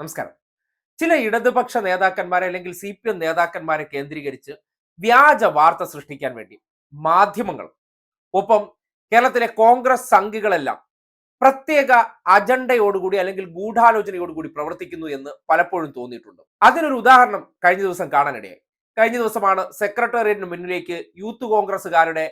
നമസ്കാരം. ചില ഇടതുപക്ഷ നേതാക്കന്മാരെ അല്ലെങ്കിൽ സി പി എം നേതാക്കന്മാരെ കേന്ദ്രീകരിച്ച് വ്യാജ വാർത്ത സൃഷ്ടിക്കാൻ വേണ്ടി മാധ്യമങ്ങൾ ഒപ്പം കേരളത്തിലെ കോൺഗ്രസ് സംഘികളെല്ലാം പ്രത്യേക അജണ്ടയോടുകൂടി അല്ലെങ്കിൽ ഗൂഢാലോചനയോടുകൂടി പ്രവർത്തിക്കുന്നു എന്ന് പലപ്പോഴും തോന്നിയിട്ടുണ്ട്. അതിനൊരു ഉദാഹരണം കഴിഞ്ഞ ദിവസം കാണാനിടയായി. കഴിഞ്ഞ ദിവസമാണ് സെക്രട്ടേറിയറ്റിന് മുന്നിലേക്ക് യൂത്ത് കോൺഗ്രസ്സുകാരുടെ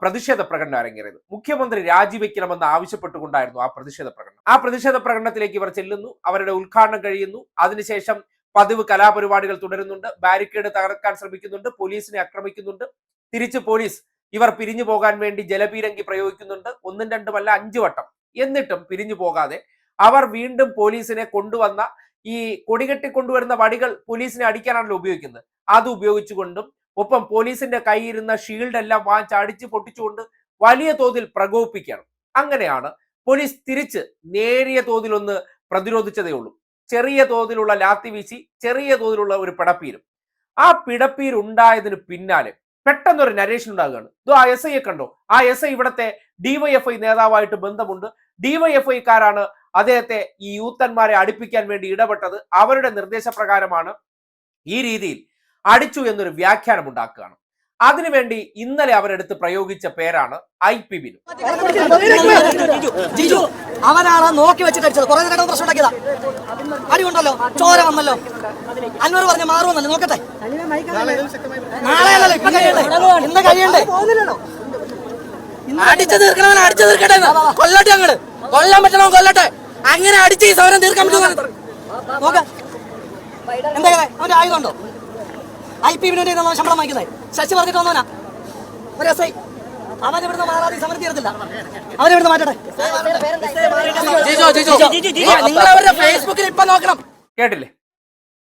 പ്രതിഷേധ പ്രകടനം അരങ്ങേറിയത്. മുഖ്യമന്ത്രി രാജിവെക്കണമെന്ന് ആവശ്യപ്പെട്ടുകൊണ്ടായിരുന്നു ആ പ്രതിഷേധ പ്രകടനം. ആ പ്രതിഷേധ പ്രകടനത്തിലേക്ക് ഇവർ ചെല്ലുന്നു അവരുടെ ഉദ്ഘാടനം കഴിയുന്നു. അതിനുശേഷം പതിവ് കലാപരിപാടികൾ തുടരുന്നുണ്ട് ബാരിക്കേഡ് തകർക്കാൻ ശ്രമിക്കുന്നുണ്ട് പോലീസിനെ ആക്രമിക്കുന്നുണ്ട്. തിരിച്ച് പോലീസ് ഇവർ പിരിഞ്ഞു പോകാൻ വേണ്ടി ജലപീരങ്കി പ്രയോഗിക്കുന്നുണ്ട്. ഒന്നും രണ്ടുമല്ല അഞ്ചു വട്ടം. എന്നിട്ടും പിരിഞ്ഞു പോകാതെ അവർ വീണ്ടും പോലീസിനെ കൊണ്ടുവന്ന ഈ കൊടികെട്ടി കൊണ്ടുവരുന്ന വടികൾ പോലീസിനെ അടിക്കാനാണല്ലോ ഉപയോഗിക്കുന്നത്. അത് ഉപയോഗിച്ചുകൊണ്ടും ഒപ്പം പോലീസിന്റെ കയ്യിരുന്ന ഷീൽഡ് എല്ലാം വാങ്ങിച്ച് അടിച്ചു പൊട്ടിച്ചുകൊണ്ട് വലിയ തോതിൽ പ്രകോപിപ്പിക്കുകയാണ് അങ്ങനെയാണ് പോലീസ് തിരിച്ച് നേരിയ തോതിലൊന്ന് പ്രതിരോധിച്ചതേ ഉള്ളൂ. ചെറിയ തോതിലുള്ള ലാത്തി വീശി ചെറിയ തോതിലുള്ള ഒരു പിടപ്പീരും. ആ പിടപ്പീർ ഉണ്ടായതിന് പിന്നാലെ പെട്ടെന്നൊരു നരേഷൻ ഉണ്ടാകുകയാണ്. ഇതോ ആ എസ് ഐയെ കണ്ടോ? ആ എസ് ഐ ഇവിടത്തെ ഡിവൈഎഫ്ഐ നേതാവായിട്ട് ബന്ധമുണ്ട്. ഡിവൈഎഫ്ഐക്കാരാണ് അദ്ദേഹത്തെ ഈ യൂത്തന്മാരെ അടുപ്പിക്കാൻ വേണ്ടി ഇടപെട്ടത്. അവരുടെ നിർദ്ദേശപ്രകാരമാണ് ഈ രീതിയിൽ അടിച്ചു എന്നൊരു വ്യാഖ്യാനം ഉണ്ടാക്കുകയാണ്. അതിനുവേണ്ടി ഇന്നലെ അവരെടുത്ത് പ്രയോഗിച്ച പേരാണ് ഐ പി ബിനു. അവനാണ് നോക്കി വെച്ചിട്ട് അടിച്ചത് കുറെ നേരം പ്രശ്നം ഉണ്ടാക്കിയതാ. ചോര വന്നല്ലോ. അന്നൂർ പറഞ്ഞ മാറുമെന്നല്ലോ നോക്കട്ടെ. നാളെയല്ലല്ലോ ഇപ്പൊ കഴിയണ്ടേ? ഇന്ന് കഴിയണ്ടേ? അടിച്ചു തീർക്കണവൻ അടിച്ചു തീർക്കട്ടെ. കൊല്ലട്ടെ അങ്ങട്. കൊല്ലാൻ പറ്റണോ കൊല്ലട്ടെ. അങ്ങനെ അടിച്ച് ഈ സമരം തീർക്കാൻ പറ്റുമോ നോക്ക. എന്താ അവന്റെ ആയുധം ഉണ്ടോ? ഐ പി വിനുവിന്റെ നിന്നാണ് ശമ്പളം വാങ്ങിക്കുന്നത് ശശി പറഞ്ഞിട്ട് വന്നോനാ ഒരു എസ് ഐ. അവൻ ഇവിടുന്ന് മാറാതെ സമരം തീരത്തില്ല. അവനെ ഇവിടുന്ന് മാറ്റട്ടെ. നിങ്ങൾ അവരുടെ ഫേസ്ബുക്കിൽ ഇപ്പൊ നോക്കണം. കേട്ടില്ലേ?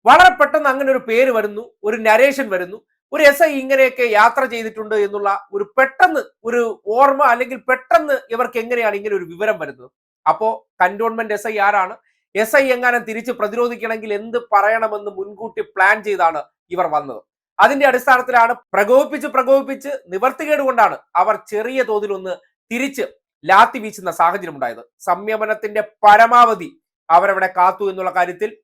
വളരെ പെട്ടെന്ന് അങ്ങനെ ഒരു പേര് വരുന്നു ഒരു നരേഷൻ വരുന്നു. ഒരു എസ് ഐ ഇങ്ങനെയൊക്കെ യാത്ര ചെയ്തിട്ടുണ്ട് എന്നുള്ള ഒരു പെട്ടെന്ന് ഒരു ഓർമ്മ അല്ലെങ്കിൽ പെട്ടെന്ന് ഇവർക്ക് എങ്ങനെയാണ് ഇങ്ങനെ ഒരു വിവരം വരുന്നത്? അപ്പോ കന്റോൺമെന്റ് എസ് ഐ ആരാണ്? എസ് ഐ എങ്ങാനും തിരിച്ച് പ്രതിരോധിക്കണമെങ്കിൽ എന്ത് പറയണമെന്ന് മുൻകൂട്ടി പ്ലാൻ ചെയ്താണ് ഇവർ വന്നത്. അതിന്റെ അടിസ്ഥാനത്തിലാണ് പ്രകോപിച്ച് പ്രകോപിപ്പിച്ച് നിവർത്തികേട് കൊണ്ടാണ് അവർ ചെറിയ തോതിൽ ഒന്ന് തിരിച്ച് ലാത്തി വീശുന്ന സാഹചര്യം ഉണ്ടായത്. സംയമനത്തിന്റെ പരമാവധി അവരവിടെ കാത്തു എന്നുള്ള കാര്യത്തിൽ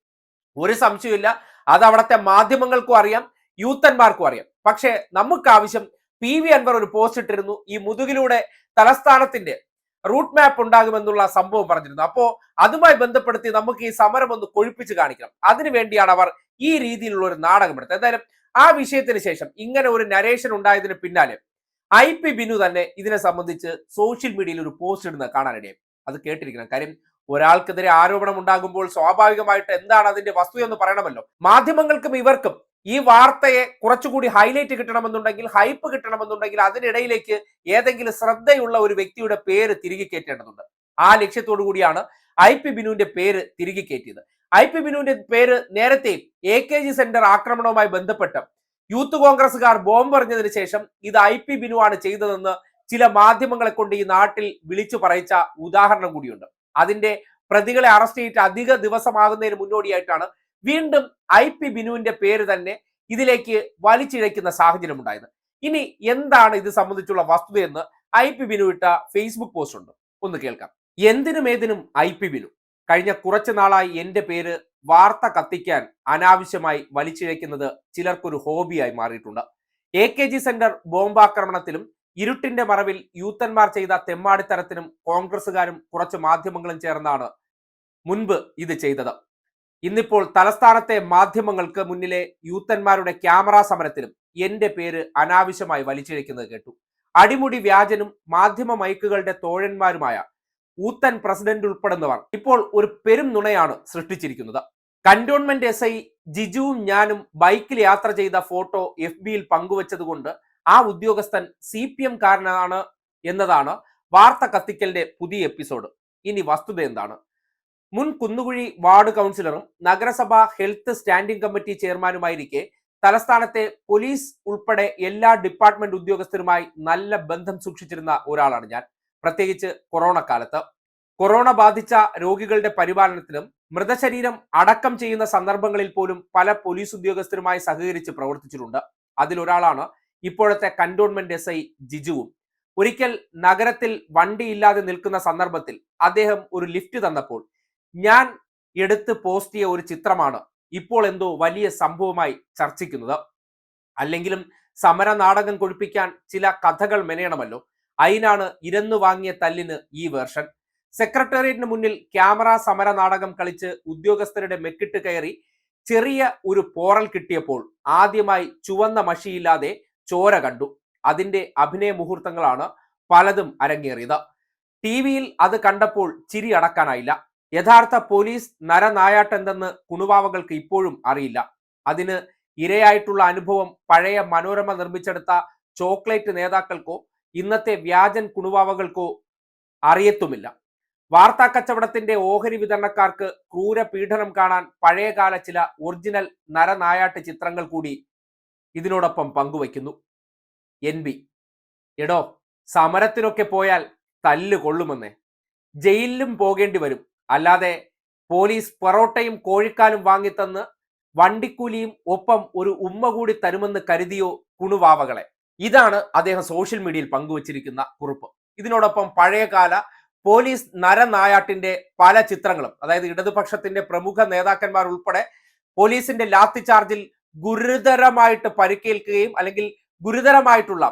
ഒരു സംശയമില്ല അത് അവിടുത്തെ മാധ്യമങ്ങൾക്കും അറിയാം യൂത്തന്മാർക്കും അറിയാം. പക്ഷേ നമുക്ക് ആവശ്യം പി വി അൻവർ ഒരു പോസ്റ്റ് ഇട്ടിരുന്നു. ഈ മുതുകിലൂടെ തലസ്ഥാനത്തിന്റെ റൂട്ട് മാപ്പ് ഉണ്ടാകുമെന്നുള്ള സംഭവം പറഞ്ഞിരുന്നു. അപ്പോ അതുമായി ബന്ധപ്പെടുത്തി നമുക്ക് ഈ സമരം ഒന്ന് കൊഴിപ്പിച്ച് കാണിക്കണം. അതിനുവേണ്ടിയാണ് അവർ ഈ രീതിയിലുള്ള ഒരു നാടകം എടുത്തത്. എന്തായാലും ആ വിഷയത്തിന് ശേഷം ഇങ്ങനെ ഒരു നരേഷൻ ഉണ്ടായതിന് പിന്നാലെ ഐ പി ബിനു തന്നെ ഇതിനെ സംബന്ധിച്ച് സോഷ്യൽ മീഡിയയിൽ ഒരു പോസ്റ്റ് ഇടുന്നത് കാണാനിടയായി അത് കേട്ടിരിക്കണം. കാര്യം ഒരാൾക്കെതിരെ ആരോപണം ഉണ്ടാകുമ്പോൾ സ്വാഭാവികമായിട്ട് എന്താണ് അതിന്റെ വസ്തു എന്ന് പറയണമല്ലോ. മാധ്യമങ്ങൾക്കും ഇവർക്കും ഈ വാർത്തയെ കുറച്ചുകൂടി ഹൈലൈറ്റ് കിട്ടണമെന്നുണ്ടെങ്കിൽ ഹൈപ്പ് കിട്ടണമെന്നുണ്ടെങ്കിൽ അതിനിടയിലേക്ക് ഏതെങ്കിലും ശ്രദ്ധയുള്ള ഒരു വ്യക്തിയുടെ പേര് തിരികെ കയറ്റേണ്ടതുണ്ട്. ആ ലക്ഷ്യത്തോടു കൂടിയാണ് ഐ പി ബിനുവിന്റെ പേര് തിരികെ കയറ്റിയത്. ഐ പി ബിനുവിന്റെ പേര് നേരത്തെ എ കെ ജി സെന്റർ ആക്രമണവുമായി ബന്ധപ്പെട്ട് യൂത്ത് കോൺഗ്രസുകാർ ബോംബെറിഞ്ഞതിന് ശേഷം ഇത് ഐ പി ബിനു ആണ് ചെയ്തതെന്ന് ചില മാധ്യമങ്ങളെ കൊണ്ട് ഈ നാട്ടിൽ വിളിച്ചു പറയിച്ച ഉദാഹരണം കൂടിയുണ്ട്. അതിന്റെ പ്രതികളെ അറസ്റ്റ് ചെയ്തിട്ട് അധിക ദിവസമാകുന്നതിന് മുന്നോടിയായിട്ടാണ് വീണ്ടും ഐ പി ബിനുവിന്റെ പേര് തന്നെ ഇതിലേക്ക് വലിച്ചിഴയ്ക്കുന്ന സാഹചര്യം ഉണ്ടായത് ഇനി എന്താണ് ഇത് സംബന്ധിച്ചുള്ള വസ്തുതയെന്ന് ഐ പി ബിനു ഇട്ട ഫേസ്ബുക്ക് പോസ്റ്റ് ഉണ്ട്. ഒന്ന് കേൾക്കാം. എന്തിനും ഏതിനും ഐ പി ബിനു. കഴിഞ്ഞ കുറച്ചു നാളായി എന്റെ പേര് വാർത്ത കത്തിക്കാൻ അനാവശ്യമായി വലിച്ചിഴയ്ക്കുന്നത് ചിലർക്കൊരു ഹോബിയായി മാറിയിട്ടുണ്ട്. എ കെ ജി സെന്റർ ബോംബാക്രമണത്തിലും ഇരുട്ടിന്റെ മറവിൽ യൂത്തന്മാർ ചെയ്ത തെമ്മാടിത്തരത്തിനും കോൺഗ്രസുകാരും കുറച്ച് മാധ്യമങ്ങളും ചേർന്നാണ് മുൻപ് ഇത് ചെയ്തത്. ഇന്നിപ്പോൾ തലസ്ഥാനത്തെ മാധ്യമങ്ങൾക്ക് മുന്നിലെ യൂത്തന്മാരുടെ ക്യാമറ സമരത്തിലും എന്റെ പേര് അനാവശ്യമായി വലിച്ചിഴക്കുന്നത് കേട്ടു. അടിമുടി വ്യാജനും മാധ്യമ മൈക്കുകളുടെ തോഴന്മാരുമായ ഊത്തൻ പ്രസിഡന്റ് ഉൾപ്പെടുന്നവർ ഇപ്പോൾ ഒരു പെരും നുണയാണ് സൃഷ്ടിച്ചിരിക്കുന്നത്. കന്റോൺമെന്റ് എസ് ഐ ജിജുവും ഞാനും ബൈക്കിൽ യാത്ര ചെയ്ത ഫോട്ടോ എഫ് ബിയിൽ പങ്കുവച്ചതുകൊണ്ട് ആ ഉദ്യോഗസ്ഥൻ സി പി എം കാരനാണ് എന്നതാണ് വാർത്ത കത്തിക്കലിന്റെ പുതിയ എപ്പിസോഡ്. ഇനി വസ്തുത എന്താണ്? മുൻ കുന്നുകുഴി വാർഡ് കൗൺസിലറും നഗരസഭാ ഹെൽത്ത് സ്റ്റാൻഡിംഗ് കമ്മിറ്റി ചെയർമാനുമായിരിക്കെ തലസ്ഥാനത്തെ പോലീസ് ഉൾപ്പെടെ എല്ലാ ഡിപ്പാർട്ട്മെന്റ് ഉദ്യോഗസ്ഥരുമായി നല്ല ബന്ധം സൂക്ഷിച്ചിരുന്ന ഒരാളാണ് ഞാൻ. പ്രത്യേകിച്ച് കൊറോണ കാലത്ത്. കൊറോണ ബാധിച്ച രോഗികളുടെ പരിപാലനത്തിലും മൃതശരീരം അടക്കം ചെയ്യുന്ന സന്ദർഭങ്ങളിൽ പോലും പല പോലീസ് ഉദ്യോഗസ്ഥരുമായി സഹകരിച്ച് പ്രവർത്തിച്ചിട്ടുണ്ട്. അതിലൊരാളാണ് ഇപ്പോഴത്തെ കന്റോൺമെന്റ് എസ് ഐ ജിജുവും. ഒരിക്കൽ നഗരത്തിൽ വണ്ടിയില്ലാതെ നിൽക്കുന്ന സന്ദർഭത്തിൽ അദ്ദേഹം ഒരു ലിഫ്റ്റ് തന്നപ്പോൾ ഞാൻ എടുത്ത് പോസ്റ്റ് ചെയ്ത ഒരു ചിത്രമാണ് ഇപ്പോൾ എന്തോ വലിയ സംഭവമായി ചർച്ചിക്കുന്നത്. അല്ലെങ്കിലും സമര നാടകം കൊഴിപ്പിക്കാൻ ചില കഥകൾ മെനയണമല്ലോ. അതിനാണ് ഇരന്നു വാങ്ങിയ തല്ലിന് ഈ വേർഷൻ. സെക്രട്ടേറിയറ്റിന് മുന്നിൽ ക്യാമറ സമര നാടകം കളിച്ച് ഉദ്യോഗസ്ഥരുടെ മെക്കിട്ട് കയറി ചെറിയ ഒരു പോറൽ കിട്ടിയപ്പോൾ ആദ്യമായി ചുവന്ന മഷിയില്ലാതെ ചോര കണ്ടു. അതിന്റെ അഭിനയ മുഹൂർത്തങ്ങളാണ് പലതും അരങ്ങേറിയത്. ടി വിയിൽ അത് കണ്ടപ്പോൾ ചിരി അടക്കാനായില്ല. യഥാർത്ഥ പോലീസ് നരനായാട്ടെന്തെന്ന് കുണുവാവകൾക്ക് ഇപ്പോഴും അറിയില്ല. അതിന് ഇരയായിട്ടുള്ള അനുഭവം പഴയ മനോരമ നിർമ്മിച്ചെടുത്ത ചോക്ലേറ്റ് നേതാക്കൾക്കോ ഇന്നത്തെ വ്യാജൻ കുണുവാവകൾക്കോ അറിയത്തുമില്ല. വാർത്താ കച്ചവടത്തിന്റെ ഓഹരി വിതരണക്കാർക്ക് ക്രൂര പീഡനം കാണാൻ പഴയകാല ചില ഒറിജിനൽ നരനായാട്ട് ചിത്രങ്ങൾ കൂടി ഇതിനോടൊപ്പം പങ്കുവയ്ക്കുന്നു. എൻ ബി എടോ സമരത്തിനൊക്കെ പോയാൽ തല്ല് കൊള്ളുമെന്നേ. ജയിലിലും പോകേണ്ടി വരും. അല്ലാതെ പോലീസ് പൊറോട്ടയും കോഴിക്കാലും വാങ്ങിത്തന്ന് വണ്ടിക്കൂലിയും ഒപ്പം ഒരു ഉമ്മ കൂടി തരുമെന്ന് കരുതിയോ കുണുവാവകളെ. ഇതാണ് അദ്ദേഹം സോഷ്യൽ മീഡിയയിൽ പങ്കുവച്ചിരിക്കുന്ന കുറിപ്പ്. ഇതിനോടൊപ്പം പഴയകാല പോലീസ് നരനായാട്ടിന്റെ പല ചിത്രങ്ങളും അതായത് ഇടതുപക്ഷത്തിന്റെ പ്രമുഖ നേതാക്കന്മാർ ഉൾപ്പെടെ പോലീസിന്റെ ലാത്തി ചാർജിൽ ഗുരുതരമായിട്ട് പരിക്കേൽക്കുകയും അല്ലെങ്കിൽ ഗുരുതരമായിട്ടുള്ള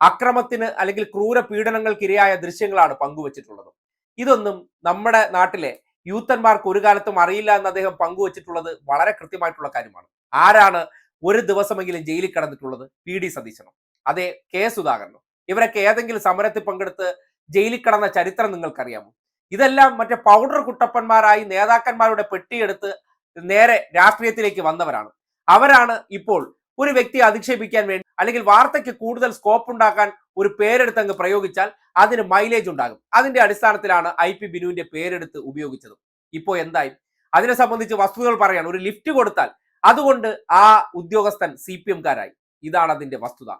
അക്രമത്തിന് അല്ലെങ്കിൽ ക്രൂര പീഡനങ്ങൾക്ക് ഇരയായ ദൃശ്യങ്ങളാണ് പങ്കുവച്ചിട്ടുള്ളത്. ഇതൊന്നും നമ്മുടെ നാട്ടിലെ യൂത്തന്മാർക്ക് ഒരു കാലത്തും അറിയില്ല എന്ന് അദ്ദേഹം പങ്കുവച്ചിട്ടുള്ളത് വളരെ കൃത്യമായിട്ടുള്ള കാര്യമാണ്. ആരാണ് ഒരു ദിവസമെങ്കിലും ജയിലിൽ കിടന്നിട്ടുള്ളത്? പി. ഡി. സതീശനോ. അതെ കെ. സുധാകരനോ. ഇവരൊക്കെ ഏതെങ്കിലും സമരത്തിൽ പങ്കെടുത്ത് ജയിലിൽ കിടന്ന ചരിത്രം നിങ്ങൾക്കറിയാമോ? ഇതെല്ലാം മറ്റേ പൗഡർ കുട്ടപ്പന്മാരായി നേതാക്കന്മാരുടെ പെട്ടിയെടുത്ത് നേരെ രാഷ്ട്രീയത്തിലേക്ക് വന്നവരാണ്. അവരാണ് ഇപ്പോൾ ഒരു വ്യക്തിയെ അധിക്ഷേപിക്കാൻ വേണ്ടി അല്ലെങ്കിൽ വാർത്തയ്ക്ക് കൂടുതൽ സ്കോപ്പ് ഉണ്ടാക്കാൻ ഒരു പേരെടുത്ത് അങ്ങ് പ്രയോഗിച്ചാൽ അതിന് മൈലേജ് ഉണ്ടാകും. അതിന്റെ അടിസ്ഥാനത്തിലാണ് ഐ പി ബിനുവിന്റെ പേരെടുത്ത് ഉപയോഗിച്ചത്. ഇപ്പോൾ എന്തായി? അതിനെ സംബന്ധിച്ച് വസ്തുതകൾ പറയാൻ ഒരു ലിഫ്റ്റ് കൊടുത്താൽ അതുകൊണ്ട് ആ ഉദ്യോഗസ്ഥൻ സി പി എംകാരായി ഇതാണ് അതിന്റെ വസ്തുത.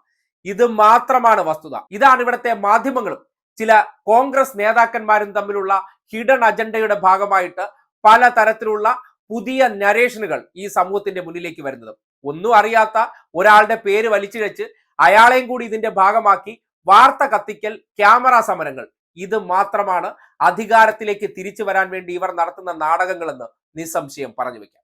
ഇത് മാത്രമാണ് വസ്തുത. ഇതാണ് ഇവിടുത്തെ മാധ്യമങ്ങളും. ചില കോൺഗ്രസ് നേതാക്കന്മാരും തമ്മിലുള്ള ഹിഡൻ അജണ്ടയുടെ ഭാഗമായിട്ട് പല തരത്തിലുള്ള പുതിയ നരേഷനുകൾ ഈ സമൂഹത്തിന്റെ മുന്നിലേക്ക് വരുന്നത്. ഒന്നും അറിയാത്ത ഒരാളുടെ പേര് വലിച്ചിഴച്ച് അയാളെയും കൂടി ഇതിന്റെ ഭാഗമാക്കി വാർത്ത കത്തിക്കൽ ക്യാമറ സമരങ്ങൾ. ഇത് മാത്രമാണ് അധികാരത്തിലേക്ക് തിരിച്ചു വരാൻ വേണ്ടി ഇവർ നടത്തുന്ന നാടകങ്ങളെന്ന് നിസ്സംശയം പറഞ്ഞു വെക്കാം